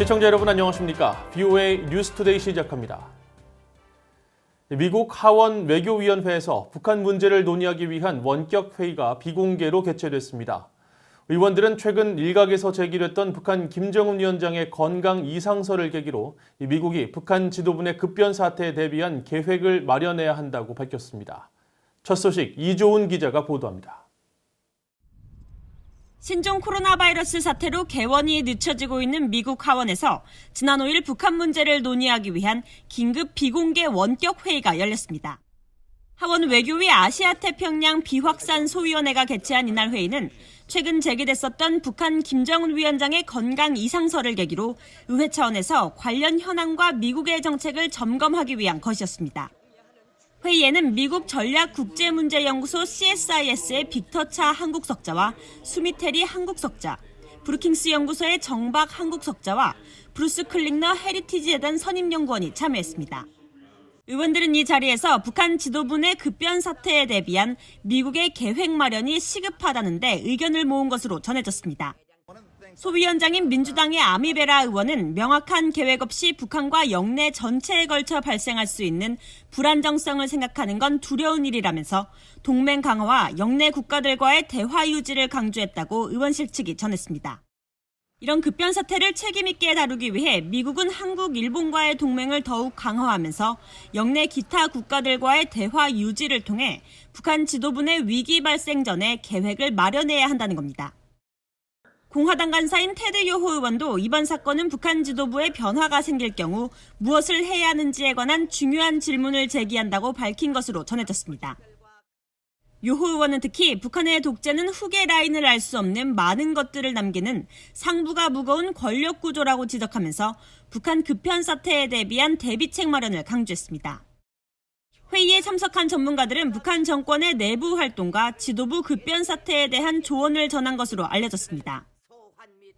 시청자 여러분 안녕하십니까? BOA 뉴스투데이 시작합니다. 미국 하원 외교위원회에서 북한 문제를 논의하기 위한 원격 회의가 비공개로 개최됐습니다. 의원들은 최근 일각에서 제기됐던 북한 김정은 위원장의 건강 이상설을 계기로 미국이 북한 지도부 내 급변 사태에 대비한 계획을 마련해야 한다고 밝혔습니다. 첫 소식 이조은 기자가 보도합니다. 신종 코로나 바이러스 사태로 개원이 늦춰지고 있는 미국 하원에서 지난 5일 북한 문제를 논의하기 위한 긴급 비공개 원격 회의가 열렸습니다. 하원 외교위 아시아 태평양 비확산 소위원회가 개최한 이날 회의는 최근 제기됐었던 북한 김정은 위원장의 건강 이상설을 계기로 의회 차원에서 관련 현황과 미국의 정책을 점검하기 위한 것이었습니다. 회의에는 미국 전략국제문제연구소 CSIS의 빅터차 한국석자와 수미테리 한국석자, 브루킹스 연구소의 정박 한국석자와 브루스 클링너 헤리티지 재단 선임연구원이 참여했습니다. 의원들은 이 자리에서 북한 지도부 내 급변 사태에 대비한 미국의 계획 마련이 시급하다는데 의견을 모은 것으로 전해졌습니다. 소위원장인 민주당의 아미베라 의원은 명확한 계획 없이 북한과 영내 전체에 걸쳐 발생할 수 있는 불안정성을 생각하는 건 두려운 일이라면서 동맹 강화와 영내 국가들과의 대화 유지를 강조했다고 의원실 측이 전했습니다. 이런 급변 사태를 책임있게 다루기 위해 미국은 한국, 일본과의 동맹을 더욱 강화하면서 영내 기타 국가들과의 대화 유지를 통해 북한 지도부 내 위기 발생 전에 계획을 마련해야 한다는 겁니다. 공화당 간사인 테드 요호 의원도 이번 사건은 북한 지도부에 변화가 생길 경우 무엇을 해야 하는지에 관한 중요한 질문을 제기한다고 밝힌 것으로 전해졌습니다. 요호 의원은 특히 북한의 독재는 후계 라인을 알 수 없는 많은 것들을 남기는 상부가 무거운 권력 구조라고 지적하면서 북한 급변 사태에 대비한 대비책 마련을 강조했습니다. 회의에 참석한 전문가들은 북한 정권의 내부 활동과 지도부 급변 사태에 대한 조언을 전한 것으로 알려졌습니다.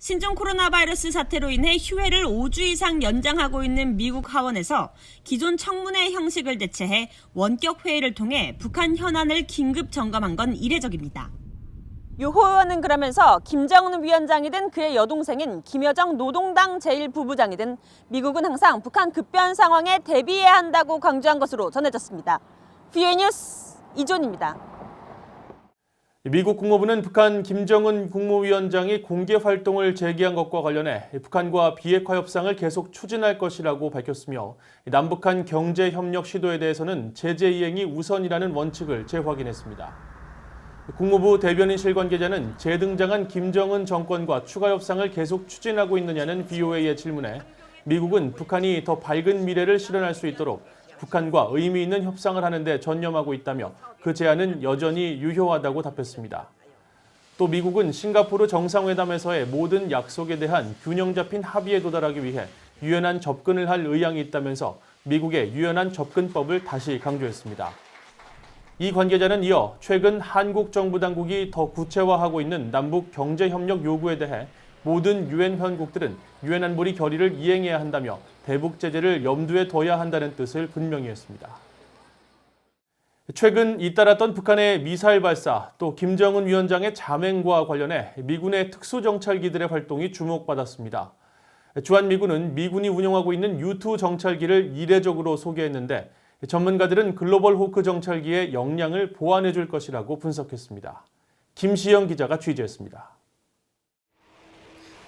신종 코로나 바이러스 사태로 인해 휴회를 5주 이상 연장하고 있는 미국 하원에서 기존 청문회 형식을 대체해 원격 회의를 통해 북한 현안을 긴급 점검한 건 이례적입니다. 요호 의원은 그러면서 김정은 위원장이든 그의 여동생인 김여정 노동당 제1부부장이든 미국은 항상 북한 급변 상황에 대비해야 한다고 강조한 것으로 전해졌습니다. BA 뉴스 이존입니다. 미국 국무부는 북한 김정은 국무위원장이 공개 활동을 재개한 것과 관련해 북한과 비핵화 협상을 계속 추진할 것이라고 밝혔으며 남북한 경제 협력 시도에 대해서는 제재 이행이 우선이라는 원칙을 재확인했습니다. 국무부 대변인실 관계자는 재등장한 김정은 정권과 추가 협상을 계속 추진하고 있느냐는 BOA의 질문에 미국은 북한이 더 밝은 미래를 실현할 수 있도록 북한과 의미 있는 협상을 하는데 전념하고 있다며 그 제안은 여전히 유효하다고 답했습니다. 또 미국은 싱가포르 정상회담에서의 모든 약속에 대한 균형 잡힌 합의에 도달하기 위해 유연한 접근을 할 의향이 있다면서 미국의 유연한 접근법을 다시 강조했습니다. 이 관계자는 이어 최근 한국 정부 당국이 더 구체화하고 있는 남북 경제 협력 요구에 대해 모든 유엔 회원국들은 유엔 안보리 결의를 이행해야 한다며 대북 제재를 염두에 둬야 한다는 뜻을 분명히 했습니다. 최근 잇따랐던 북한의 미사일 발사 또 김정은 위원장의 자맹과 관련해 미군의 특수정찰기들의 활동이 주목받았습니다. 주한미군은 미군이 운영하고 있는 U2 정찰기를 이례적으로 소개했는데 전문가들은 글로벌 호크 정찰기의 역량을 보완해 줄 것이라고 분석했습니다. 김시영 기자가 취재했습니다.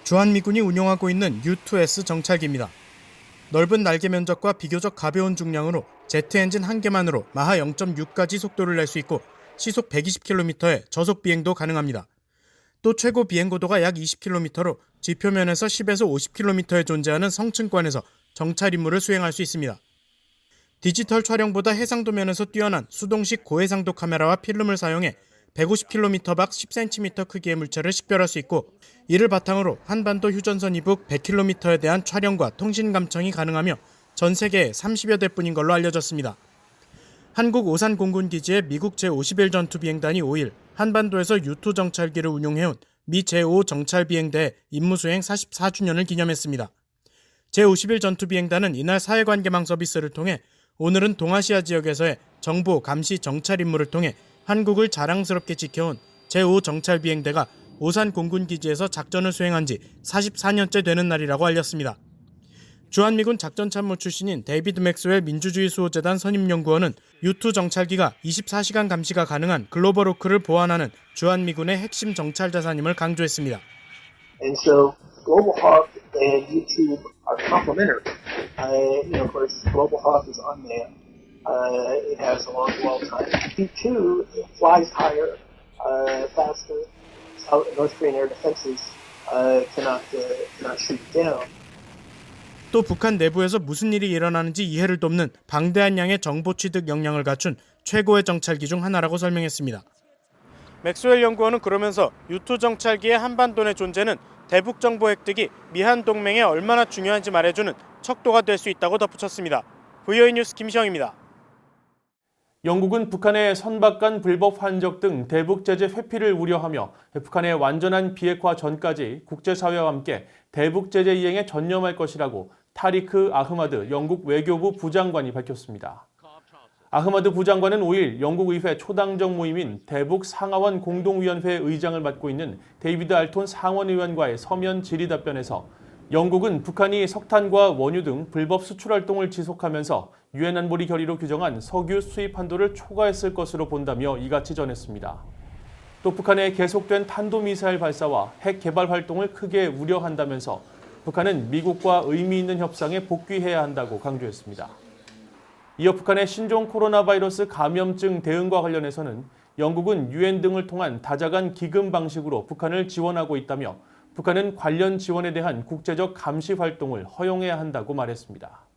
주한미군이 운용하고 있는 U2S 정찰기입니다. 넓은 날개 면적과 비교적 가벼운 중량으로 제트 엔진 한 개만으로 마하 0.6까지 속도를 낼 수 있고 시속 120km의 저속 비행도 가능합니다. 또 최고 비행 고도가 약 20km로 지표면에서 10에서 50km에 존재하는 성층권에서 정찰 임무를 수행할 수 있습니다. 디지털 촬영보다 해상도 면에서 뛰어난 수동식 고해상도 카메라와 필름을 사용해 150km 밖 10cm 크기의 물체를 식별할 수 있고 이를 바탕으로 한반도 휴전선 이북 100km에 대한 촬영과 통신 감청이 가능하며 전 세계 30여 대뿐인 걸로 알려졌습니다. 한국 오산 공군 기지의 미국 제51 전투 비행단이 5일 한반도에서 U2 정찰기를 운용해온 미 제5 정찰 비행대 임무 수행 44주년을 기념했습니다. 제51 전투 비행단은 이날 사회관계망 서비스를 통해 오늘은 동아시아 지역에서의 정보 감시 정찰 임무를 통해 한국을 자랑스럽게 지켜온 제5 정찰 비행대가 오산 공군 기지에서 작전을 수행한 지 44년째 되는 날이라고 알렸습니다. 주한미군 작전참모 출신인 데이비드 맥스웰 민주주의 수호재단 선임연구원은 U2 정찰기가 24시간 감시가 가능한 글로벌 호크를 보완하는 주한미군의 핵심 정찰 자산임을 강조했습니다. And so Global Hawk and YouTube are complementary. Uh, you know, of course, Global Hawk is unmanned. Uh, it has a long dwell time. U2 flies higher, uh, faster. South, North Korean air defenses uh, cannot uh, cannot shoot it down. 또 북한 내부에서 무슨 일이 일어나는지 이해를 돕는 방대한 양의 정보 취득 역량을 갖춘 최고의 정찰기 중 하나라고 설명했습니다. 맥스웰 연구원은 그러면서 U2 정찰기의 한반도 내 존재는 대북 정보 획득이 미한 동맹에 얼마나 중요한지 말해주는 척도가 될 수 있다고 덧붙였습니다. VOE 뉴스 김시영입니다. 영국은 북한의 선박 간 불법 환적 등 대북 제재 회피를 우려하며 북한의 완전한 비핵화 전까지 국제사회와 함께 대북 제재 이행에 전념할 것이라고 타리크 아흐마드 영국 외교부 부장관이 밝혔습니다. 아흐마드 부장관은 5일 영국 의회 초당적 모임인 대북 상하원 공동위원회 의장을 맡고 있는 데이비드 알톤 상원의원과의 서면 질의 답변에서 영국은 북한이 석탄과 원유 등 불법 수출 활동을 지속하면서 유엔 안보리 결의로 규정한 석유 수입 한도를 초과했을 것으로 본다며 이같이 전했습니다. 또 북한의 계속된 탄도미사일 발사와 핵 개발 활동을 크게 우려한다면서 북한은 미국과 의미 있는 협상에 복귀해야 한다고 강조했습니다. 이어 북한의 신종 코로나 바이러스 감염증 대응과 관련해서는 영국은 유엔 등을 통한 다자간 기금 방식으로 북한을 지원하고 있다며 북한은 관련 지원에 대한 국제적 감시 활동을 허용해야 한다고 말했습니다.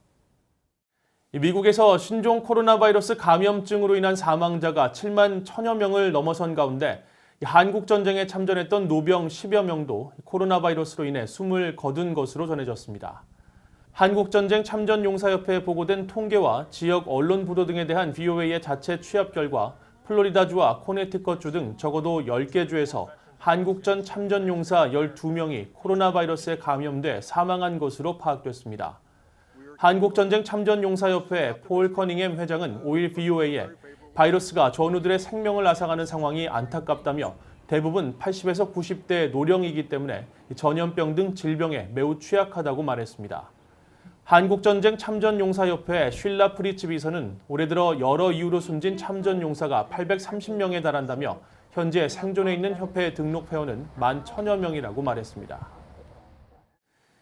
이 미국에서 신종 코로나 바이러스 감염증으로 인한 사망자가 7만 천여 명을 넘어선 가운데 이 한국 전쟁에 참전했던 노병 10여 명도 코로나 바이러스로 인해 숨을 거둔 것으로 전해졌습니다. 한국 전쟁 참전 용사협회에 보고된 통계와 지역 언론 보도 등에 대한 VOA의 자체 취합 결과 플로리다주와 코네티컷주 등 적어도 10개 주에서 한국전 참전용사 12명이 코로나 바이러스에 감염돼 사망한 것으로 파악됐습니다. 한국전쟁 참전용사협회 폴 커닝햄 회장은 5일 VOA에 바이러스가 전우들의 생명을 앗아가는 상황이 안타깝다며 대부분 80에서 90대 노령이기 때문에 전염병 등 질병에 매우 취약하다고 말했습니다. 한국전쟁 참전용사협회 쉴라 프리츠 비서는 올해 들어 여러 이유로 숨진 참전용사가 830명에 달한다며 현재 생존해 있는 협회 등록 회원은 1만 천여 명이라고 말했습니다.